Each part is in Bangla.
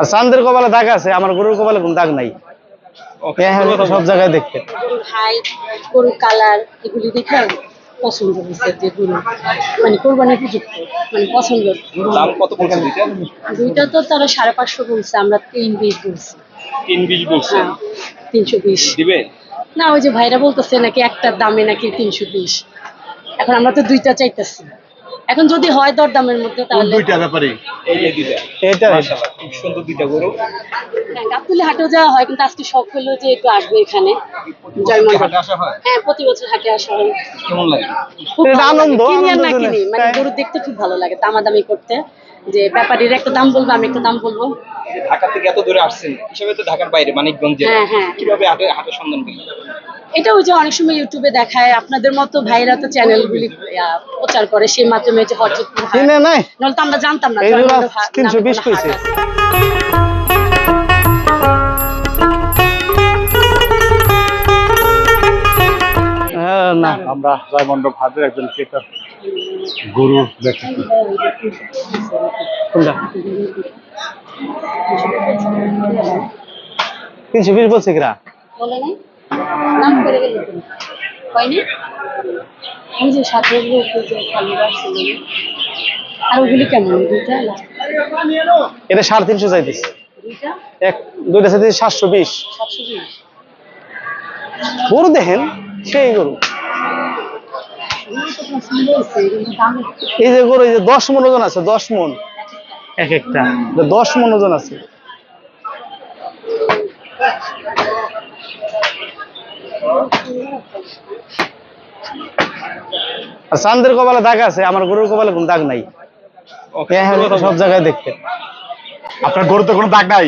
আর চান্দের কপালে দাগ আছে আমার গরুর কপালে কোনো দাগ নাই। হ্যাঁ, হ্যাঁ, সব জায়গায় দেখতে। গরুর কালার এগুলি দেখে পছন্দ হয়েছে যে গরু। মানে কোরবানি উপযুক্ত মানে পছন্দ। দাম কত পড়ছে দুইটা? দুইটা তো তারা সাড়ে পাঁচশো বলছে আমরা তিন বিশ বলছি। তিন বিশ বলছে তিনশো বিশ। না ওই যে ভাইরা বলতেছে নাকি একটার দামে নাকি তিনশো বিশ। এখন আমরা তো দুইটা চাইতেছি। এখন যদি হয় দর দামের মধ্যে তাহলে দুইটা ব্যাপারে? এটা খুব সুন্দর দুইটা গরু। হ্যাঁ, গাবতলী হাটেও যাওয়া হয় কিন্তু আজকে শখ হলো যে একটু আসবে এখানে। আসা হয়? হ্যাঁ প্রতি বছর হাটে আসা হয়। কেমন লাগে? খুব আনন্দ, লাগে। কিনি আর না কিনি মানে গরু দেখতে খুব ভালো লাগে দামাদামি করতে। যে ব্যাপারীর একটা দাম বলব আমি একটা দাম বলব। ঢাকা থেকে এত দূরে আসছেন হিসাবে তো ঢাকার বাইরে মানিকগঞ্জে হ্যাঁ, হ্যাঁ। কীভাবে হাটে হাটে সন্ধান পেলেন? এটা ওই যে অনেক সময় ইউটিউবে দেখায় আপনাদের মতো ভাইরা তো চ্যানেলগুলি আহ, প্রচার করে সেই মাধ্যমে যে নাহলে তো আমরা জানতাম না এই জন্য জয়মন্ডল হাট 320 নামে কোনো হাট কইছে। আছে। হ্যাঁ, না। আমরা জয়মন্ডপ হাটের একজন গরু দেখেছি তিনশো বিশ বলছে কিরা? বলে নাই? নাম করে গেল তো। হয়নি। ওই যে সাথে যে আর ওগুলি কেমন? দুইটা এটা সাড়ে তিনশো চাইতেছে। এক দুইটা চাইতেছে সাতশো বিশ। সাতশো বিশ। গরু দেখেন সেই গরু। এই যে গরু এই যে দশ মন ওজন আছে দশ মন। এক একটা। দশ মন ওজন আছে। আর চান্দের কপালে দাগ আছে আমার গরুর কপালে কোনো দাগ নাই। হ্যাঁ, সব জায়গায় দেখতে। আপনার গরুতে কোনো দাগ নাই?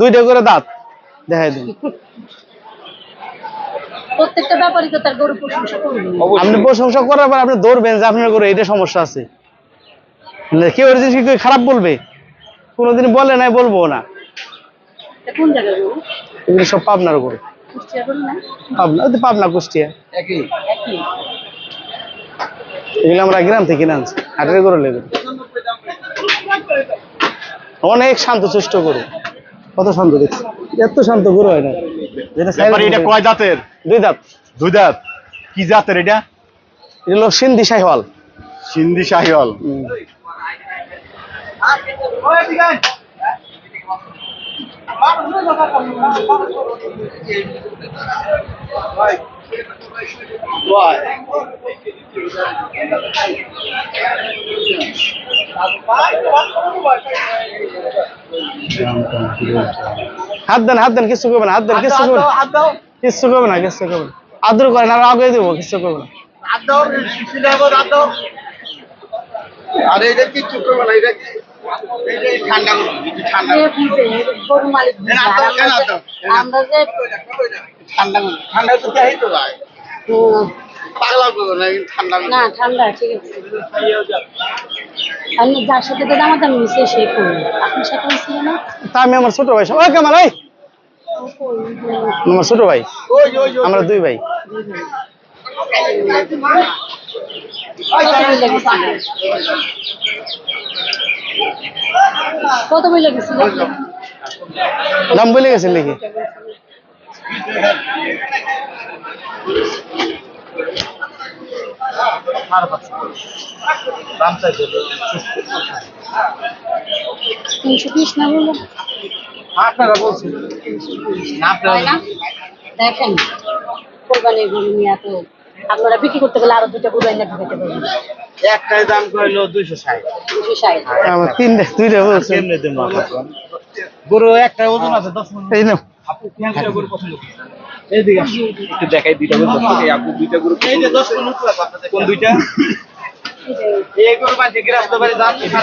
দুইটা করে দাঁত দেখাই দিন। প্রত্যেকটা ব্যাপারই তো তার গরু প্রশংসা করবে। আপনি প্রশংসা করার পর আপনি ধরবেন যে আপনার গরু এটা সমস্যা আছে। কেউ জিনিস কেউ খারাপ বলবে? কোনোদিন বলে নাই বলব না। কোন জায়গায় গরু? এগুলো সব পাবনার গরু। পাবনা পাবনা কুষ্টিয়া। একই? একই। এগুলো আমরা গ্রাম থেকে কিনে আনছি হাটের গরু লেগে। অনেক শান্ত সুষ্ঠ গরু। কত শান্ত দেখছি। এত শান্ত গরু হয় না। এটা কয় জাতের? দুই দাঁত দুই দাঁত কি জাতের এটা? এটা হলো সিন্ধি শাহিওয়াল। সিন্ধি শাহিওয়াল। হুম। হাত দেন হাত দেন কিছু করবে না হাত দেন কিছু করবে না কিচ্ছু করবে না কিচ্ছু করবে না আদর করেন আর আগে দেবো কিচ্ছু করবে না আরে এটা কিচ্ছু করবে না এটা ঠান্ডা ভাই আমি যার সাথে তো দামাদামি হয়েছে সে করবে হয়েছিল না তা আমি আমার ছোট ভাই ওই কামাল ওই আমার ছোট ভাই আমরা দুই ভাই বই লেগেছিল কত বই লেগেছিল? দাম বলে গেছেন নাকি? তিনশো পিস না বলল আপনারা বলছেন। না? দেখেন কোরবানির গরু নিয়ে এত আপনারা বিক্রি করতে গেলে আরও দুটা গরু এনে ঢুকাতে পারবেন। একটাই দাম কইলো দুইশো ষাট। দুশো ষাট। আমার তিনটা দুইটা দেবো গরু একটা ওজন আছে দশ মন। এই নাও। আপনি কোনটা গরু পছন্দ করছেন এইদিকে। একটু দেখাই দুইটা গরু এই আপু দুইটা গরু এই যে দশ মন আছে আপনাদের কোন দুইটা? এই গরু বাজে গৃহস্থ বাড়ি দাম দুইটা।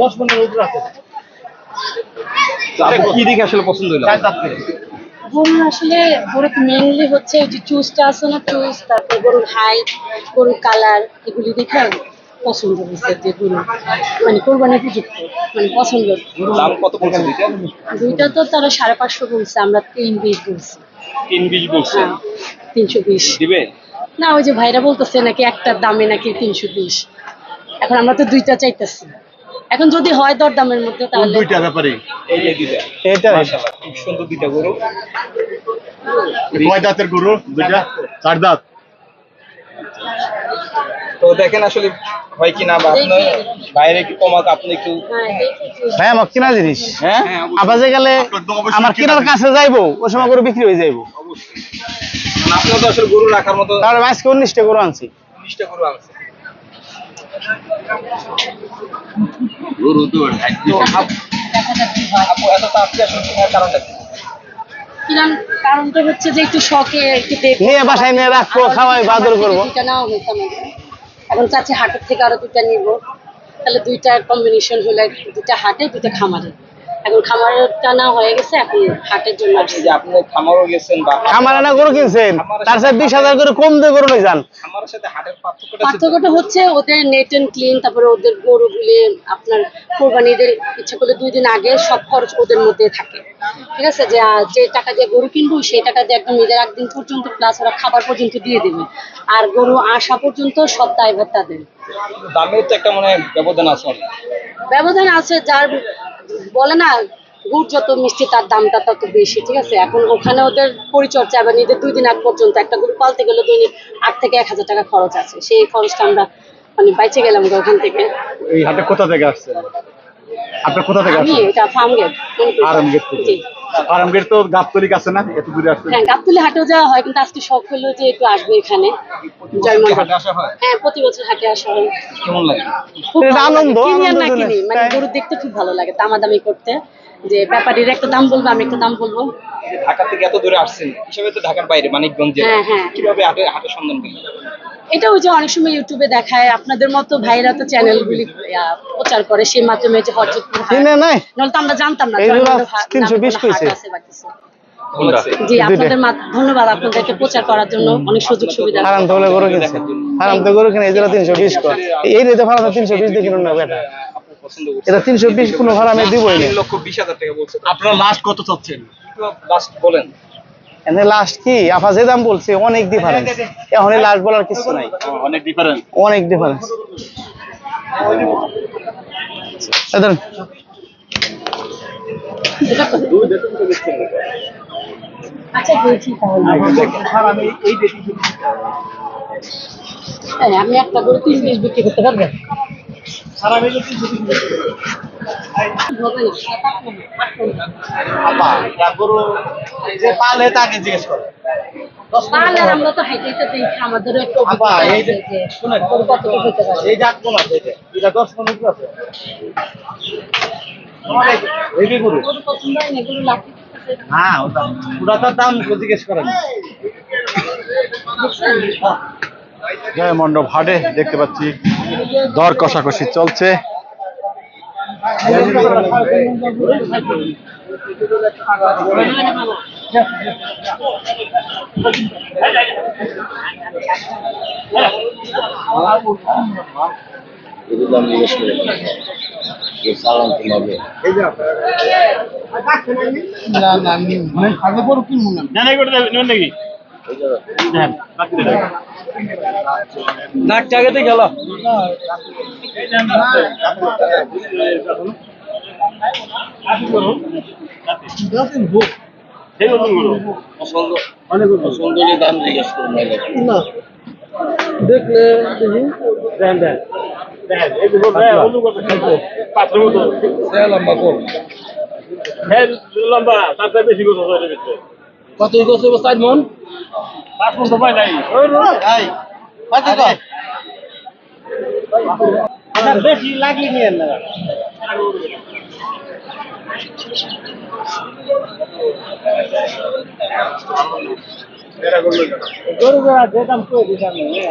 দশ মনের উপরে আছে কি দিকে আসলে পছন্দ হলো? আসলে গরুর মেনলি হচ্ছে যে চুজটা আছে না চুজ তারপর গরুর হাইট গরুর কালার এগুলি দেখে পছন্দ হয়েছে যে গরু মানে কোরবানি উপযুক্ত মানে পছন্দ দাম কত পড়ছে দুইটা? তো তারা সাড়ে পাঁচশো বলছে আমরা তিন বিশ বলছি। তিন বিশ বলছেন? হ্যাঁ তিনশো বিশ। দিবে? না ওই যে ভাইরা বলতেছে নাকি একটার দামে নাকি তিনশো বিশ। এখন আমরা তো দুইটা চাইতেছি। এখন যদি হয় দরদামের মধ্যে তাহলে দুইটা ব্যাপারে? এই যে দুইটা। এইটা মাশাআল্লাহ খুব সুন্দর দুইটা গরু। কয় দাঁতের গরু দুইটা? চার দাঁত। তো দেখেন আসলে হয় কিনা বা আপনি বাইরে কি কমাক আপনি একটু হ্যাঁ দেখেছি। ভাই আমার কিনা জিনিস। হ্যাঁ? আবার যে গেলে আপনার অবশ্যই আমার কিনা কেনার কাছে যাইবো ওই সময় করে বিক্রি হয়ে যাইবো। মানে আপনিও তো আসলে গরু রাখার মতো তাহলে আজকে উনিশটা করে আনছি। উনিশটা গরু আনছে গরু তো কেনার কারণটা হচ্ছে যে একটু শখে একটু দেখব নিয়ে বাসায় নিয়ে রাখব খাওয়াই বাদর করব এখন চাচ্ছি হাটের থেকে আরও দুইটা নিবো। তাহলে দুইটা কম্বিনেশন হলে দুইটা হাটে দুইটা খামারে। এখন খামারেরটা না হয়ে গেছে এখন হাটের জন্য এই যে আপনি খামারও গেছেন বা আমার না গরু কিনছেন? তার সাথে বিশ হাজার করে কম দিয়ে গরু নিয়ে যান। খামারের সাথে হাটের পার্থক্যটা পার্থক্যটা হচ্ছে ওদের নেট অ্যান্ড ক্লিন তারপরে ওদের গরুগুলি আপনার কোরবানিদের ইচ্ছা করলে দুই দিন আগে সব খরচ ওদের মধ্যে থাকে। ঠিক আছে? যে যে টাকা দিয়ে গরু কিনবো সেই টাকা দিয়ে একদম ঈদের একদিন পর্যন্ত প্লাস ওরা খাবার পর্যন্ত দিয়ে দেবে। আর গরু আসা পর্যন্ত সব দায়ভার তাদের। দামেও তো একটা মানে ব্যবধান আছে ব্যবধান আছে যার বলে না গুড় যত মিষ্টি তার দামটা তত বেশি ঠিক আছে? এখন ওখানে ওদের পরিচর্যা এবং ঈদের দুই দিন আগ পর্যন্ত একটা গরু পালতে গেলে দৈনিক আট থেকে এক হাজার টাকা খরচ আছে। সেই খরচটা আমরা মানে বাইচে গেলাম ওখান থেকে। এই হাটে কোথা থেকে আসছেন? আপনার কোথা থেকে আমি আসছেন? এটা ফার্ম গেট আরাম গেট থেকে। জি তো গাবতলি কাছে না? এত দূরে আসছেন হ্যাঁ গাবতলি হাটেও যাওয়া হয় কিন্তু আজকে শখ হলো যে একটু আসবে এখানে। হাটে। হয়? হ্যাঁ প্রতি বছর হাটে আসা হয়। কেমন লাগে? খুব এটা আনন্দ, কিনি আর না আনন্দ কিনি মানে তাই। গরু দেখতে খুব ভালো লাগে দামাদামি করতে। যে ব্যাপারীর একটা দাম বলব আমি একটা দাম বলব। ঢাকা থেকে এত দূরে আসছেন হিসাবে তো ঢাকার বাইরে মানিকগঞ্জ। হ্যাঁ, হ্যাঁ। কীভাবে হাটে হাটের সন্ধান পেলেন? এটা ওই যে অনেক সময় ইউটিউবে দেখায় আপনাদের মতো ভাইরা তো চ্যানেলগুলি প্রচার করে সেই মাধ্যমে যে হরজতপুর হাট কিনে নাই। নাহলে তো আমরা জানতাম না এইগুলো জয়মন্ডল হাট নামে 320 কোনো হাট কইছে। আছে বা কিছু। ভালো লাগছে জি আপনাদের ধন্যবাদ আপনাদেরকে প্রচার করার জন্য অনেক সুযোগ সুবিধা হারাম তো বলে গরু কিনছে। হারাম তো গরু কিনে এই জন্য তিনশো বিশ কর। এই রেতে ভাড়া তিনশো বিশ দিয়ে কিনুন না বেটা। আপনি পছন্দ করছেন এটা তিনশো বিশ কোনো ভাড়া আমি দিবই লক্ষ বিশ হাজার টাকা বলছে আপনারা লাস্ট কত চাচ্ছেন? লাস্ট বলেন। এনে লাস্ট কি? আফা যে দাম বলছে অনেক ডিফারেন্স এখন লাস্ট বলার কিছু নাই। অনেক ডিফারেন্স অনেক ডিফারেন্স আচ্ছা তাহলে। হ্যাঁ, আমি একটা করে তিন পিস বিক্রি করতে পারবেন। গরু যে পালে তাকে জিজ্ঞেস করে। আমরা তো হাইটাইতে দেখি একটু এই যে- আছে যে গরু কতটুকু হতে পারে? এই যে আটকোন আছে এটা এটা দশ পনেরো আছে। এই যে গরু। গরু পছন্দ হয় না গরু লাফি হ্যাঁ ওটা ওটা তার দাম জিজ্ঞেস করেন। জয় মণ্ডপ হাটে দেখতে পাচ্ছি দর কষাকষি চলছে। নাক জায়গাতে গেল পছন্দ পছন্দ হলে দাম জিজ্ঞেস করুন দেখলে লম্বা কম লম্বা তার বেশি কথা কত গেছে চার মন? পাঁচ মন তো পাই নাই বেশি লাগিয়ে নিয়ে না গরু গোড়া যে দাম করে দিতাম করে গেছে